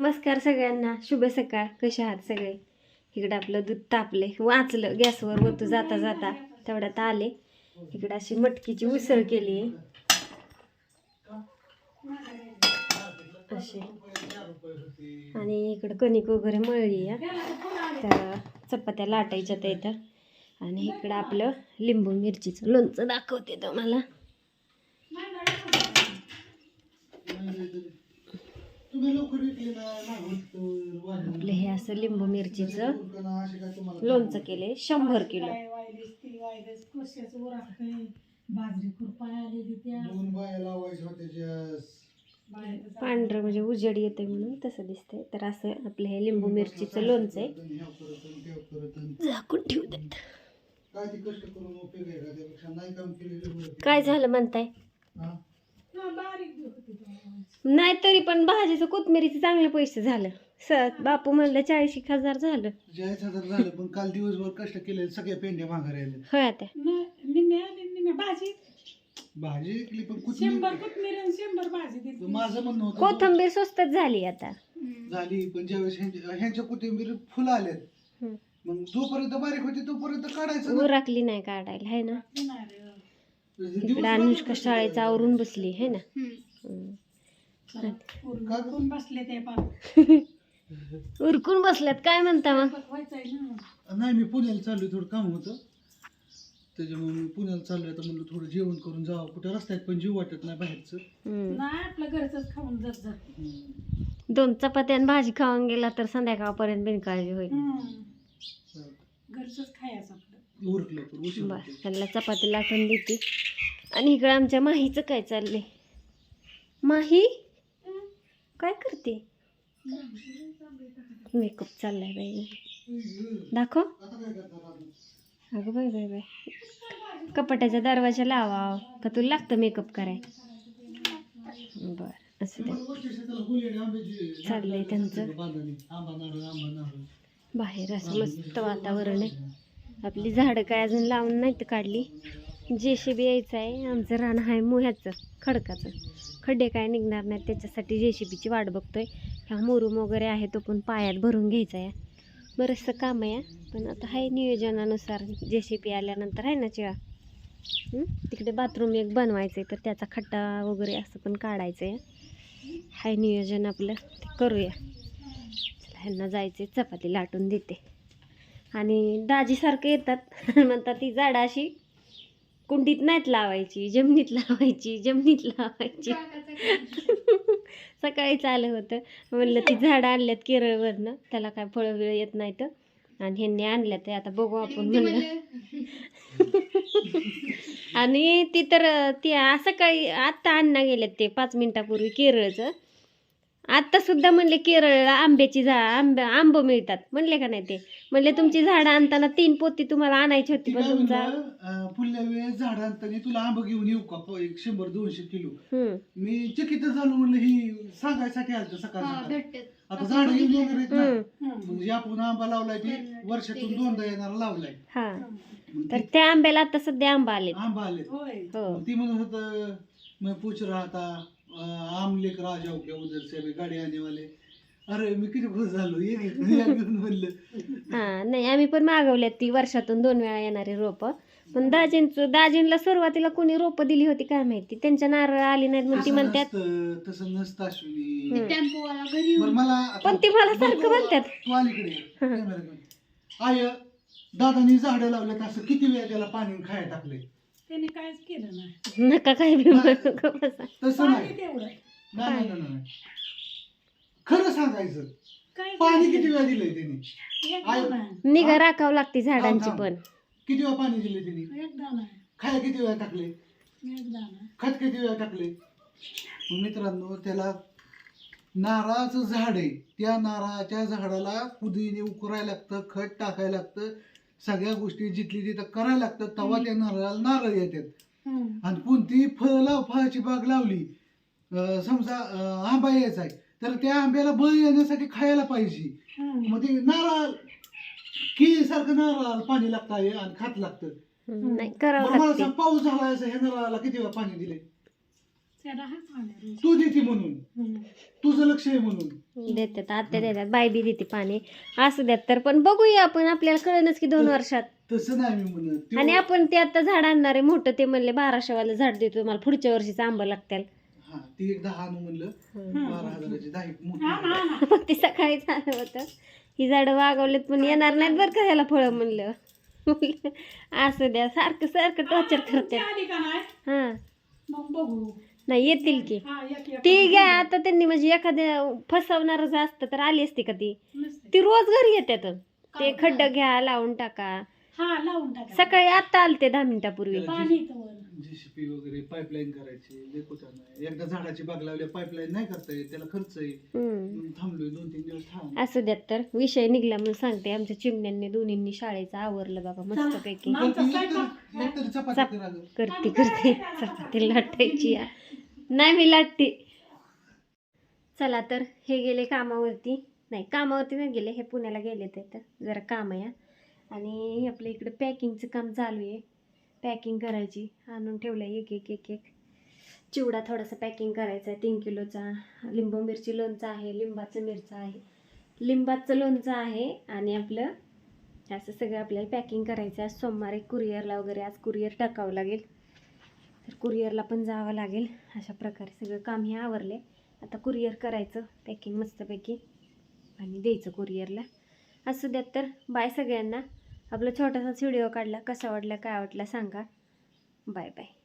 नमस्कार सगळ्यांना. शुभ सकाळ. कसे आहात सगळे? इकडं आपलं दूध तापले वाचलं. गॅसवर वतू जाता जाता तेवढ्यात आले. इकडं अशी मटकीची उसळ केली. अशी. आणि इकडं कणिक वगैरे मळली आहे. तर चपात्या लाटायच्या त्या इथं. आणि इकडं आपलं लिंबू मिरचीचं लोणचं दाखवते तुम्हाला. आपलं हे असं लिंबू मिरचीचं लोणचं केले शंभर किलो. पांढरं म्हणजे उजेड येते म्हणून तसं दिसतंय. तर असं आपलं हे लिंबू मिरचीचं लोणचं आहे. झाकून ठेवू देत. काय झालं म्हणताय? नाही तरी पण भाजीचं कोथमिरीचं चांगले पैसे झालं. स बापू म्हणलं चाळीस एक हजार झालं. जायचं हजार झालं पण काल दिवसभर कष्ट केले सगळ्या पेंड्या माघारी आल्या. होय आता. न- निम्म्या आणि निम्म्या भाजी. भाजी विकली पण शंभर कुठली कोथमीर आणि शंभर भाजी दिली. माझं म्हणणं होतं कोथंबीर स्वस्तच झाली आता. झाली पण ज्यावेळेस ह्यांच्या ह्यांच्या कोथिंबीर फुलं आल्यात. मग जोपर्यंत बारीक होती तोपर्यंत काढायचं ना. उराकली नाही काढायला है ना? नाही रे. दिवसभर इकडं अनुष्का शाळेचं आवरून बसली है ना? हम्म. कोण बसले ते उरकून बसल्यात काय म्हणता मग? नाही मी पुण्याला चाललोय थोडं काम होतं. त्याच्यामुळे मी पुण्याला चाललोय तर म्हणलं थोडं जेवण करून जावं. कुठं रस्त्यात पण जीव वाटत नाही बाहेरचं. नाही आपलं घरच खाऊन जात. दोन चपात्या आणि भाजी खाऊन गेला तर संध्याकाळपर्यंत बिनकाळजी होईल. घरच खायचं आपलं. उरकलं तर उशीर बर होतोय. त्यांना चपाती लाटून देते. आणि इकडं आमच्या माहीचं काय चाललंय? माही? काय करते? मेकअप चाललाय बाई. दाखव? अगं बाय बाय बाय कपाटाच्या दरवाजा लावा. का तुला लागतं मेकअप कराय बर असं दे. चाललंय त्यांचं. बाहेर असं मस्त वातावरण आहे. आपली झाडं काय अजून लावून नाहीत काढली. जे सी बी यायचं आहे आमचं रान आहे मोह्याचं खडकाचं. खड्डे काय निघणार नाहीत त्याच्यासाठी जे सी बीची वाट बघतोय. ह्या मुरुम वगैरे आहे तो पण पायात भरून घ्यायचा आहे. बरंचसं काम आहे पण आता आहे नियोजनानुसार. जे सी बी आल्यानंतर आहे ना चिळा? तिकडे बाथरूम एक बनवायचं आहे तर त्याचा खड्डा वगैरे असं पण काढायचं आहे हाय नियोजन आपलं ते करूया. चला ह्यांना जायचं चपाती लाटून देते. आणि दाजीसारखं येतात. म्हणतात ती झाडं अशी कुंडीत नाहीत लावायची जमिनीत लावायची जमिनीत लावायची. सकाळी चालू होतं. म्हणलं ती झाडं आणल्यात केरळवरनं. त्याला काय फळं बिळं येत नाहीत. आणि ह्यांनी आणल्या ते आता बघू आपण म्हणलं. आणि ती तर ती सकाळी आत्ता अण्णा गेल्यात ते पाच मिनिटापूर्वी केरळचं. आत्ता सुद्धा म्हणले केरळला आंब्याची झा आंब्या आंब मिळतात. म्हणले का नाही ते? म्हणले तुमची झाडं आणताना तीन पोती तुम्हाला आणायची होती पण तुमचा पुढल्या वेळेस झाड आणताना तुला आंबा घेऊन येऊ का? प- एक शंभर दोनशे किलो. हम्म. मी चकित झालो म्हणलं ही सांगायसाठी आलं सकाळ सकाळ. आता झाड घेऊन येणार आहेत ना? हम्म. म्हणजे आपण आंबा लावलाय ती वर्षातून दोनदा येणार लावलाय. हा. मग तर ती त्या आंब्याला आता सध्या आंबा आले आंबा आले होय. हो. ती म्हणत होत मैं पूछ रहा था अं, आम लेकर आ जाओ क्या उधर से अभी गाड़ी आने वाले अरे मी किती खुश झालो. ये म्हणलं. हा नाही आम्ही पण मागवल्यात ती वर्षातून दोन वेळा येणारी रोपं. पण दाजींचं दाजींला सुरुवातीला कोणी रोपं दिली होती काय माहिती? त्यांच्या नारळ आली नाहीत मग ती म्हणतात. तसं नसतं अश्विनी. हम्म. बरं मला आता- पण ती मला सारखं म्हणतात. तू अलीकडे ये. कॅमेराकडे. आय दादानी झाडं लावल्यात असं किती वेळा त्याला पाणी खायला टाकले त्याने काहीच केलं नाही. नका काय बी म्हणू नका बसा. तसं पाणी नाही तेवढं. नाही नाही, नाही नाही. खरं सांगायचं. काय पाणी किती वेळा दिलंय त्यांनी? एकदा आय- नाही. निगा राखावं लागते झाडांची. पण. किती वेळा पाणी दिले त्यांनी? एकदा नाही. खायला किती वेळा टाकले? एकदा नाही. खत किती वेळा टाकले? मग मित्रांनो त्याला नारळाचं झाड आहे. त्या नारळाच्या झाडाला कुदीने उकरायला लागतं खत टाकायला लागतं. सगळ्या गोष्टी जिथली तिथं करायला लागतं तेव्हा त्या नारळाला नारळ येतात. आणि कोणती फळ लाव फळाची बाग लावली अं, समजा अं, आंबा यायचा आहे तर त्या आंब्याला बळ येण्यासाठी खायला पाहिजे. मग ते नारळ सारखं नारळाला पाणी लागतं आहे आणि खात लागतं हम्म, नाही करावं बरं मला लागते सांग पाऊस झाला असं ह्या नारळाला किती वेळा पाणी दिले हा. तू देते म्हणून. तुझं लक्ष आहे म्हणून. देतात आत्या देतात बाय बी देते पाणी. असू द्यात तर पण बघूया आपण आपल्याला कळणच की दोन वर्षात. तसं नाही मी म्हणत. ते- आणि आपण ते आता झाड आणणार आहे मोठं ते म्हणले बाराशेवालं झाड देतो मला पुढच्या वर्षीचं आंबा लागतील. हा ती एक दहा आणू म्हणलं बारा हजाराची दहा हा हा. मग ते सकाळी झालं होतं. ही झाडं वागवलेत पण येणार नाहीत बरं का ह्याला फळं म्हणलं. असं द्या सारखं सारखं टॉर्चर तुमची करते आली का नाही? हां. मग बघू. नाही येतील की. हा ती घ्या आता त्यांनी म्हणजे एखाद्या फसवणारच असतं तर आली असती का ती. ती रोज घरी येतात ते खड्ड घ्या लावून टाका. हा लावून टाका. सकाळी आता आलते दहा मिनिटापूर्वी. जेसीपी वगैरे पाईपलाईन करायची लेकोटानं एकदा झाडाची बाग लावल्या पाईपलाईन नाही करता येत त्याला खर्च थांबलोय दोन तीन दिवस थांब. असू द्यात तर. विषय निघला म्हणून सांगते आमच्या चिमण्यांनी दोन्हींनी शाळेचं आवरलं बाबा मस्तपैकी. मग पण आमचा ती स्वयंपाक- एकतर- एकतरी चपाती करा गं. करते करते. चपाती लाटायची या. नाही मी लाटते. चला तर हे गेले कामावरती. नाही कामावरती नाही गेले हे पुण्याला गेले ते तर. जरा काम या. आणि आपल्या इकडं पॅकिंगचं काम चालू आहे. पॅकिंग करायची. आणून ठेवलं आहे एक एक एक एक. चिवडा थोडासा पॅकिंग करायचा आहे तीन किलोचा. लिंबू मिरची लोणचं आहे लिंबाचं मिरचं आहे. लिंबाचं लोणचं आहे आणि आपलं असं सगळं आपल्याला पॅकिंग करायचं आहे. आज सोमवारी कुरिअरला वगैरे आज कुरिअर टाकावं लागेल. तर कुरिअरला पण जावं लागेल. अशा प्रकारे सगळं काम हे आवरले. आता कुरिअर करायचं पॅकिंग मस्तपैकी आणि द्यायचं कुरिअरला असू द्यात तर बाय सगळ्यांना. आपला छोटासा व्हिडिओ काढला कसा वाटला काय वाटला सांगा. Bye bye